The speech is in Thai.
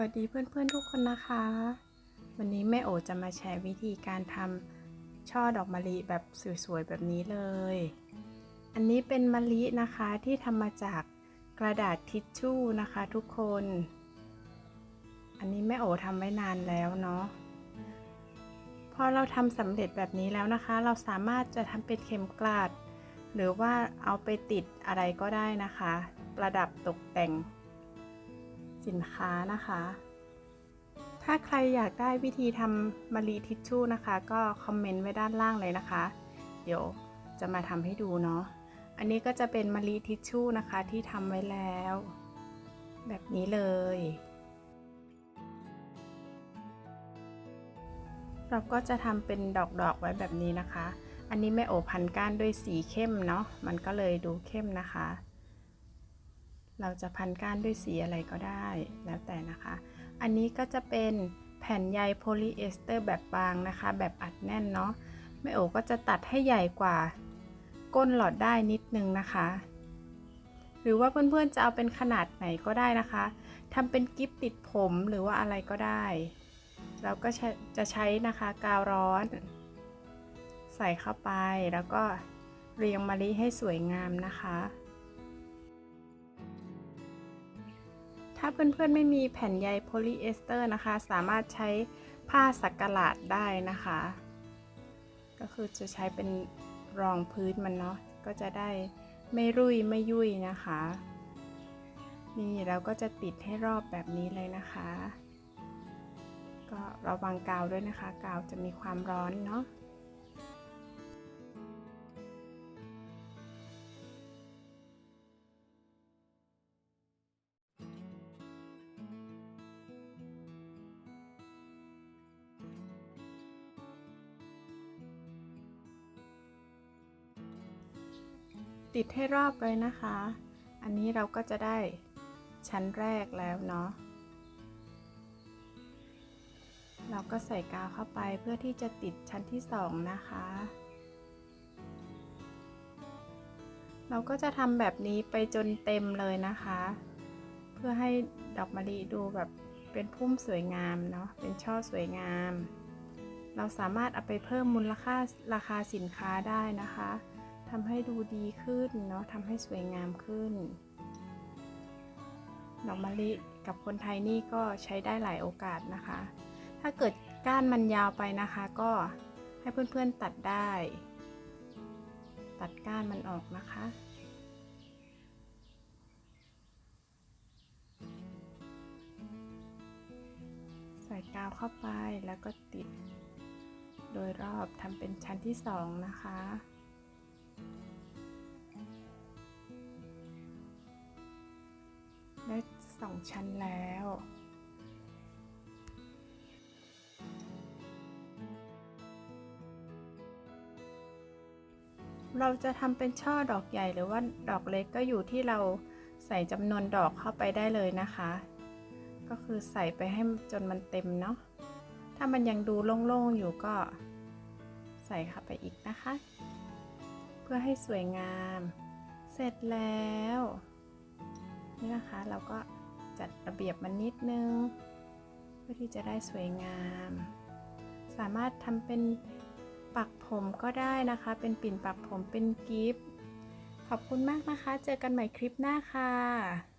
วัสดีเพื่อนๆทุกคนนะคะ วันนี้แม่โอจะมาแชร์วิธีการทำช่อดอกมะลิแบบสวยๆแบบนี้เลย อันนี้เป็นมะลินะคะที่ทำมาจากกระดาษทิชชู่นะคะทุกคน อันนี้แม่โอทำไว้นานแล้วเนาะพอเราทำสำเร็จแบบนี้แล้วนะคะ เราสามารถจะทำเป็นเข็มกลาด หรือว่าเอาไปติดอะไรก็ได้นะคะ ประดับตกแต่ง สินค้านะคะ ถ้าใครอยากได้วิธีทำมะลิทิชชู่นะคะ ก็คอมเมนต์ไว้ด้านล่างเลยนะคะ เดี๋ยวจะมาทำให้ดูเนาะ อันนี้ก็จะเป็นมะลิทิชชู่นะคะที่ทำไว้แล้ว แบบนี้เลยเราก็จะทำเป็นดอกๆไว้แบบนี้นะคะ อันนี้แม่โอพันก้านด้วยสีเข้มเนาะ มันก็เลยดูเข้มนะคะ เราจะพันก้านด้วยสีอะไรก็ได้แล้วแต่นะคะ อันนี้ก็จะเป็นแผ่นใยโพลีเอสเตอร์แบบบางนะคะ แบบอัดแน่นเนาะแม่โอก็จะตัดให้ใหญ่กว่าก้นหลอดได้นิดนึงนะคะ หรือว่าเพื่อนๆจะเอาเป็นขนาดไหนก็ได้นะคะทำเป็นกิฟติดผมหรือว่าอะไรก็ได้ เราก็จะใช้นะคะกาวร้อน ใส่เข้าไปแล้วก็เรียงมะลิให้สวยงามนะคะ ถ้าเพื่อนๆไม่มีแผ่นใยโพลีเอสเตอร์นะคะ สามารถใช้ผ้าสักกะหลาดได้นะคะ ก็คือจะใช้เป็นรองพื้นมันเนาะก็จะได้ไม่รุ่ยไม่ยุ่ยนะคะ นี่เราก็จะติดให้รอบแบบนี้เลยนะคะ ก็ระวังกาวด้วยนะคะ กาวจะมีความร้อนเนาะ ติดให้รอบเลยนะคะ อันนี้เราก็จะได้ชั้นแรกแล้วเนาะ เราก็ใส่กาวเข้าไปเพื่อที่จะติดชั้นที่สองนะคะ เราก็จะทำแบบนี้ไปจนเต็มเลยนะคะ เพื่อให้ดอกมะลิดูแบบเป็นพุ่มสวยงามเนาะ เป็นช่อสวยงาม เราสามารถเอาไปเพิ่มมูลค่าราคาสินค้าได้นะคะ ทำให้ดูดีขึ้นเนาะทำให้สวยงามขึ้น ดอกมะลิกับคนไทยนี่ก็ใช้ได้หลายโอกาสนะคะ ถ้าเกิดก้านมันยาวไปนะคะ ก็ให้เพื่อนๆตัดได้ ตัดก้านมันออกนะคะใส่กาวเข้าไปแล้วก็ติด โดยรอบทำเป็นชั้นที่สองนะคะ ได้สองชั้นแล้วเราจะทำเป็นช่อดอกใหญ่หรือว่าดอกเล็กก็อยู่ที่เราใส่จำนวนดอกเข้าไปได้เลยนะคะ ก็คือใส่ไปให้จนมันเต็มเนาะถ้ามันยังดูโล่งๆอยู่ก็ใส่เข้าไปอีกนะคะ เพื่อให้สวยงาม เสร็จแล้ว นี่นะคะเราก็จัดระเบียบมันนิดนึง เพื่อที่จะได้สวยงาม สามารถทำเป็นปักผมก็ได้นะคะ เป็นปิ่นปักผมเป็นกิฟต์ขอบคุณมากนะคะ เจอกันใหม่คลิปหน้าค่ะ